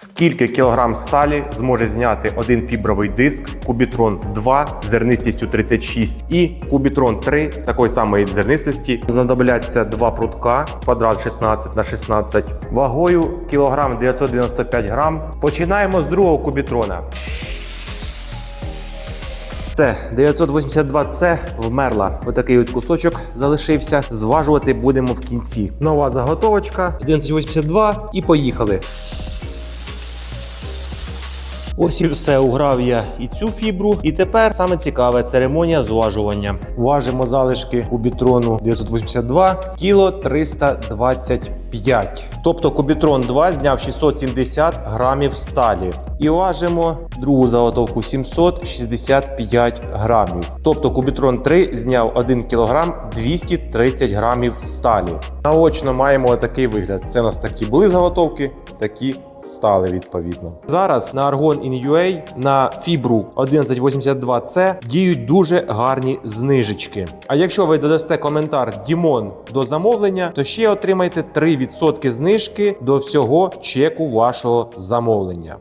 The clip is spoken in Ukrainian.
Скільки кілограм сталі зможе зняти один фібровий диск Кубітрон 2 зернистістю 36 і Кубітрон 3 такої самої зернистості знадобляться два прутка квадрат 16 на 16 вагою кілограм 995 грам. Починаємо з другого кубітрона. Це 982C вмерла. Отакий от кусочок залишився. Зважувати будемо в кінці. Нова заготовочка 1182 і поїхали. Ось і все, уграв я і цю фібру. І тепер саме цікаве церемонія зважування. Важимо залишки кубітрону 982 кіло 325. Тобто кубітрон 2 зняв 670 грамів сталі. І важимо другу заготовку 765 грамів. Тобто кубітрон 3 зняв 1 кілограм 230 грамів сталі. Наочно маємо такий вигляд. Це у нас такі були заготовки, такі стали відповідно. Зараз на Argon in UA на фібру 1182C діють дуже гарні знижечки. А якщо ви додасте коментар Дімон до замовлення, то ще отримаєте 3% знижки до всього чеку вашого замовлення.